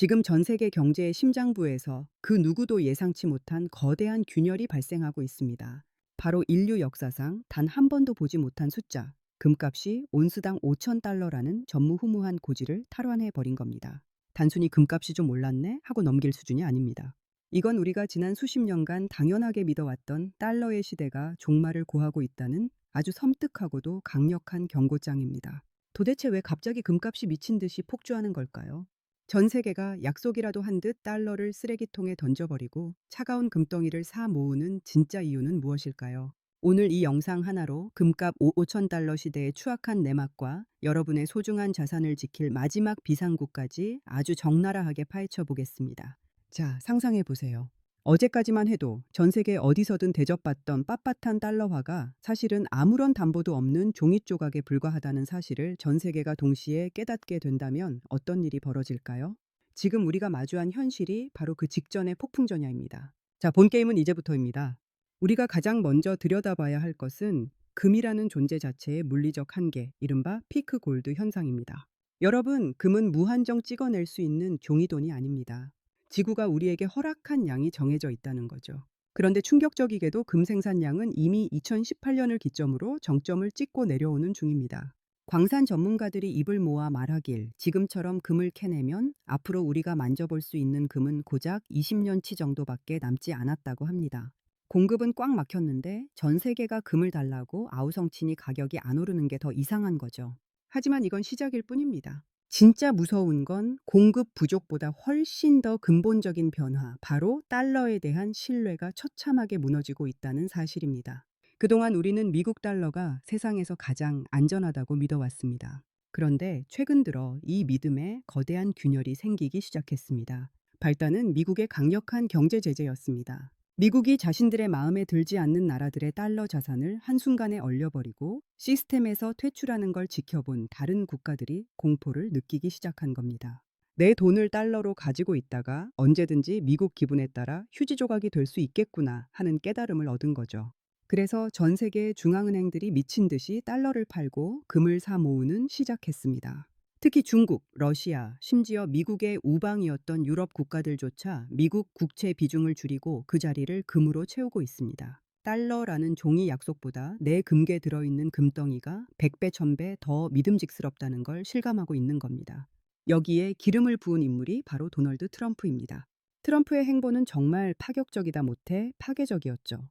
지금 전 세계 경제의 심장부에서 그 누구도 예상치 못한 거대한 균열이 발생하고 있습니다. 바로 인류 역사상 단 한 번도 보지 못한 숫자, 금값이 온스당 5천 달러라는 전무후무한 고지를 탈환해 버린 겁니다. 단순히 금값이 좀 올랐네 하고 넘길 수준이 아닙니다. 이건 우리가 지난 수십 년간 당연하게 믿어왔던 달러의 시대가 종말을 고하고 있다는 아주 섬뜩하고도 강력한 경고장입니다. 도대체 왜 갑자기 금값이 미친 듯이 폭주하는 걸까요? 전 세계가 약속이라도 한 듯 달러를 쓰레기통에 던져버리고 차가운 금덩이를 사 모으는 진짜 이유는 무엇일까요? 오늘 이 영상 하나로 금값 5천 달러 시대의 추악한 내막과 여러분의 소중한 자산을 지킬 마지막 비상구까지 아주 적나라하게 파헤쳐 보겠습니다. 자, 상상해 보세요. 어제까지만 해도 전 세계 어디서든 대접받던 빳빳한 달러화가 사실은 아무런 담보도 없는 종이 조각에 불과하다는 사실을 전 세계가 동시에 깨닫게 된다면 어떤 일이 벌어질까요? 지금 우리가 마주한 현실이 바로 그 직전의 폭풍전야입니다. 자, 본 게임은 이제부터입니다. 우리가 가장 먼저 들여다봐야 할 것은 금이라는 존재 자체의 물리적 한계, 이른바 피크 골드 현상입니다. 여러분, 금은 무한정 찍어낼 수 있는 종이돈이 아닙니다. 지구가 우리에게 허락한 양이 정해져 있다는 거죠. 그런데 충격적이게도 금 생산량은 이미 2018년을 기점으로 정점을 찍고 내려오는 중입니다. 광산 전문가들이 입을 모아 말하길 지금처럼 금을 캐내면 앞으로 우리가 만져볼 수 있는 금은 고작 20년치 정도밖에 남지 않았다고 합니다. 공급은 꽉 막혔는데 전 세계가 금을 달라고 아우성치니 가격이 안 오르는 게 더 이상한 거죠. 하지만 이건 시작일 뿐입니다. 진짜 무서운 건 공급 부족보다 훨씬 더 근본적인 변화, 바로 달러에 대한 신뢰가 처참하게 무너지고 있다는 사실입니다. 그동안 우리는 미국 달러가 세상에서 가장 안전하다고 믿어왔습니다. 그런데 최근 들어 이 믿음에 거대한 균열이 생기기 시작했습니다. 발단은 미국의 강력한 경제 제재였습니다. 미국이 자신들의 마음에 들지 않는 나라들의 달러 자산을 한순간에 얼려버리고 시스템에서 퇴출하는 걸 지켜본 다른 국가들이 공포를 느끼기 시작한 겁니다. 내 돈을 달러로 가지고 있다가 언제든지 미국 기분에 따라 휴지 조각이 될 수 있겠구나 하는 깨달음을 얻은 거죠. 그래서 전 세계의 중앙은행들이 미친 듯이 달러를 팔고 금을 사 모으는 시작했습니다. 특히 중국, 러시아, 심지어 미국의 우방이었던 유럽 국가들조차 미국 국채 비중을 줄이고 그 자리를 금으로 채우고 있습니다. 달러라는 종이 약속보다 내 금괴 들어있는 금덩이가 100배, 1000배 더 믿음직스럽다는 걸 실감하고 있는 겁니다. 여기에 기름을 부은 인물이 바로 도널드 트럼프입니다. 트럼프의 행보는 정말 파격적이다 못해 파괴적이었죠.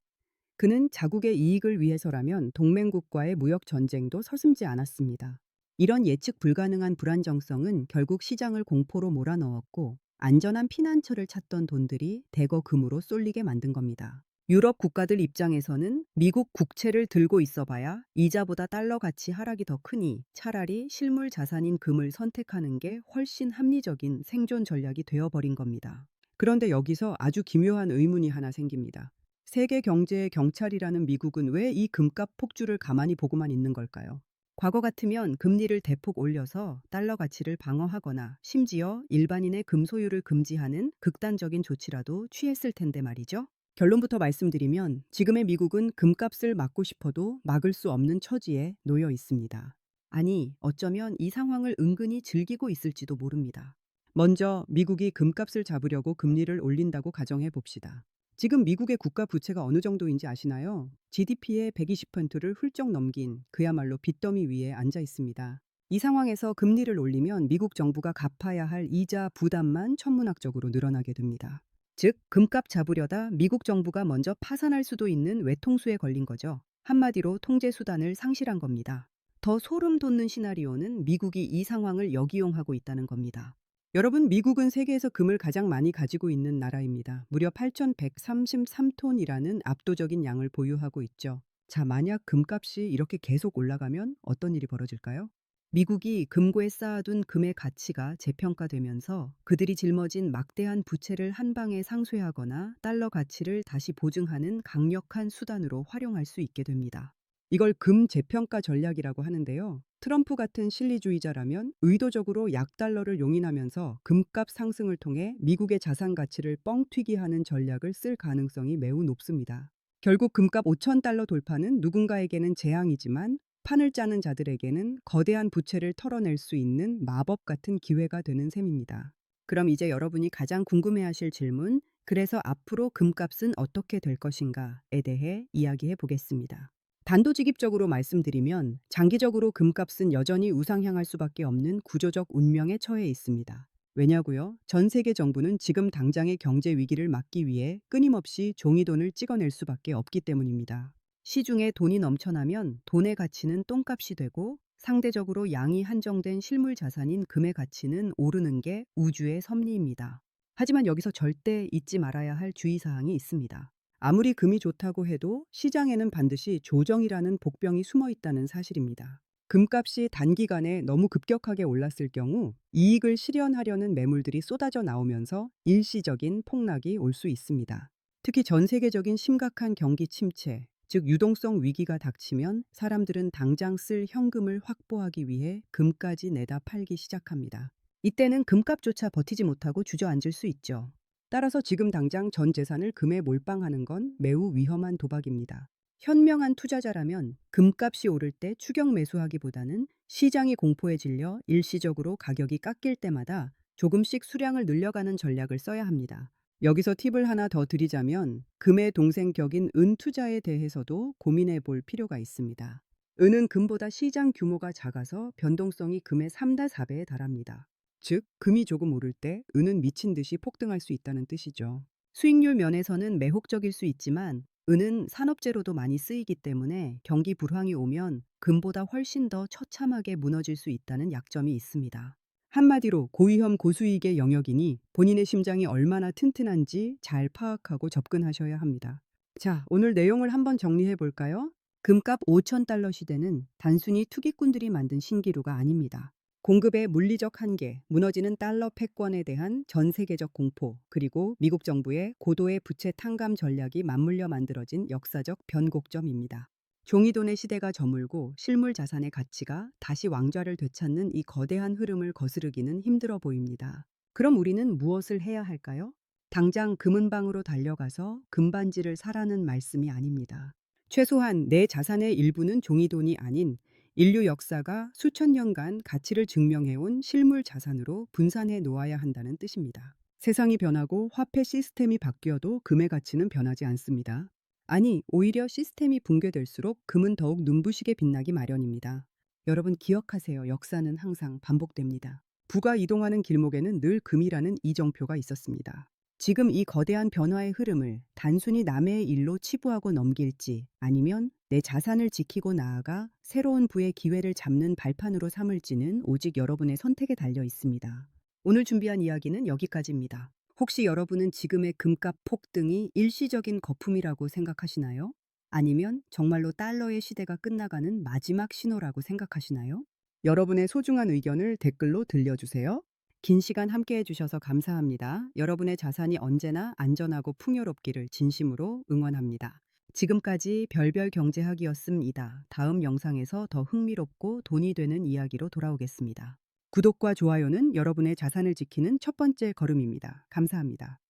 그는 자국의 이익을 위해서라면 동맹국과의 무역 전쟁도 서슴지 않았습니다. 이런 예측 불가능한 불안정성은 결국 시장을 공포로 몰아넣었고 안전한 피난처를 찾던 돈들이 대거 금으로 쏠리게 만든 겁니다. 유럽 국가들 입장에서는 미국 국채를 들고 있어봐야 이자보다 달러 가치 하락이 더 크니 차라리 실물 자산인 금을 선택하는 게 훨씬 합리적인 생존 전략이 되어버린 겁니다. 그런데 여기서 아주 기묘한 의문이 하나 생깁니다. 세계 경제의 경찰이라는 미국은 왜 이 금값 폭주를 가만히 보고만 있는 걸까요? 과거 같으면 금리를 대폭 올려서 달러 가치를 방어하거나 심지어 일반인의 금 소유를 금지하는 극단적인 조치라도 취했을 텐데 말이죠. 결론부터 말씀드리면 지금의 미국은 금값을 막고 싶어도 막을 수 없는 처지에 놓여 있습니다. 아니, 어쩌면 이 상황을 은근히 즐기고 있을지도 모릅니다. 먼저 미국이 금값을 잡으려고 금리를 올린다고 가정해 봅시다. 지금 미국의 국가 부채가 어느 정도인지 아시나요? GDP의 120%를 훌쩍 넘긴 그야말로 빚더미 위에 앉아 있습니다. 이 상황에서 금리를 올리면 미국 정부가 갚아야 할 이자 부담만 천문학적으로 늘어나게 됩니다. 즉, 금값 잡으려다 미국 정부가 먼저 파산할 수도 있는 외통수에 걸린 거죠. 한마디로 통제 수단을 상실한 겁니다. 더 소름 돋는 시나리오는 미국이 이 상황을 역이용하고 있다는 겁니다. 여러분, 미국은 세계에서 금을 가장 많이 가지고 있는 나라입니다. 무려 8,133톤이라는 압도적인 양을 보유하고 있죠. 자, 만약 금값이 이렇게 계속 올라가면 어떤 일이 벌어질까요? 미국이 금고에 쌓아둔 금의 가치가 재평가되면서 그들이 짊어진 막대한 부채를 한 방에 상쇄하거나 달러 가치를 다시 보증하는 강력한 수단으로 활용할 수 있게 됩니다. 이걸 금 재평가 전략이라고 하는데요. 트럼프 같은 실리주의자라면 의도적으로 약달러를 용인하면서 금값 상승을 통해 미국의 자산 가치를 뻥튀기 하는 전략을 쓸 가능성이 매우 높습니다. 결국 금값 5천 달러 돌파는 누군가에게는 재앙이지만 판을 짜는 자들에게는 거대한 부채를 털어낼 수 있는 마법 같은 기회가 되는 셈입니다. 그럼 이제 여러분이 가장 궁금해하실 질문, 그래서 앞으로 금값은 어떻게 될 것인가에 대해 이야기해 보겠습니다. 단도직입적으로 말씀드리면 장기적으로 금값은 여전히 우상향할 수밖에 없는 구조적 운명에 처해 있습니다. 왜냐고요? 전 세계 정부는 지금 당장의 경제 위기를 막기 위해 끊임없이 종이돈을 찍어낼 수밖에 없기 때문입니다. 시중에 돈이 넘쳐나면 돈의 가치는 똥값이 되고 상대적으로 양이 한정된 실물 자산인 금의 가치는 오르는 게 우주의 섭리입니다. 하지만 여기서 절대 잊지 말아야 할 주의사항이 있습니다. 아무리 금이 좋다고 해도 시장에는 반드시 조정이라는 복병이 숨어 있다는 사실입니다. 금값이 단기간에 너무 급격하게 올랐을 경우 이익을 실현하려는 매물들이 쏟아져 나오면서 일시적인 폭락이 올 수 있습니다. 특히 전 세계적인 심각한 경기 침체, 즉 유동성 위기가 닥치면 사람들은 당장 쓸 현금을 확보하기 위해 금까지 내다 팔기 시작합니다. 이때는 금값조차 버티지 못하고 주저앉을 수 있죠. 따라서 지금 당장 전 재산을 금에 몰빵하는 건 매우 위험한 도박입니다. 현명한 투자자라면 금값이 오를 때 추격 매수하기보다는 시장이 공포에 질려 일시적으로 가격이 깎일 때마다 조금씩 수량을 늘려가는 전략을 써야 합니다. 여기서 팁을 하나 더 드리자면 금의 동생 격인 은 투자에 대해서도 고민해 볼 필요가 있습니다. 은은 금보다 시장 규모가 작아서 변동성이 금의 3다 4배에 달합니다. 즉, 금이 조금 오를 때 은은 미친 듯이 폭등할 수 있다는 뜻이죠. 수익률 면에서는 매혹적일 수 있지만 은은 산업재로도 많이 쓰이기 때문에 경기 불황이 오면 금보다 훨씬 더 처참하게 무너질 수 있다는 약점이 있습니다. 한마디로 고위험 고수익의 영역이니 본인의 심장이 얼마나 튼튼한지 잘 파악하고 접근하셔야 합니다. 자, 오늘 내용을 한번 정리해 볼까요? 금값 5천 달러 시대는 단순히 투기꾼들이 만든 신기루가 아닙니다. 공급의 물리적 한계, 무너지는 달러 패권에 대한 전 세계적 공포, 그리고 미국 정부의 고도의 부채 탕감 전략이 맞물려 만들어진 역사적 변곡점입니다. 종이돈의 시대가 저물고 실물 자산의 가치가 다시 왕좌를 되찾는 이 거대한 흐름을 거스르기는 힘들어 보입니다. 그럼 우리는 무엇을 해야 할까요? 당장 금은방으로 달려가서 금반지를 사라는 말씀이 아닙니다. 최소한 내 자산의 일부는 종이돈이 아닌 인류 역사가 수천 년간 가치를 증명해온 실물 자산으로 분산해 놓아야 한다는 뜻입니다. 세상이 변하고 화폐 시스템이 바뀌어도 금의 가치는 변하지 않습니다. 아니, 오히려 시스템이 붕괴될수록 금은 더욱 눈부시게 빛나기 마련입니다. 여러분 기억하세요. 역사는 항상 반복됩니다. 부가 이동하는 길목에는 늘 금이라는 이정표가 있었습니다. 지금 이 거대한 변화의 흐름을 단순히 남의 일로 치부하고 넘길지 아니면 내 자산을 지키고 나아가 새로운 부의 기회를 잡는 발판으로 삼을지는 오직 여러분의 선택에 달려 있습니다. 오늘 준비한 이야기는 여기까지입니다. 혹시 여러분은 지금의 금값 폭등이 일시적인 거품이라고 생각하시나요? 아니면 정말로 달러의 시대가 끝나가는 마지막 신호라고 생각하시나요? 여러분의 소중한 의견을 댓글로 들려주세요. 긴 시간 함께 해주셔서 감사합니다. 여러분의 자산이 언제나 안전하고 풍요롭기를 진심으로 응원합니다. 지금까지 별별 경제학이었습니다. 다음 영상에서 더 흥미롭고 돈이 되는 이야기로 돌아오겠습니다. 구독과 좋아요는 여러분의 자산을 지키는 첫 번째 걸음입니다. 감사합니다.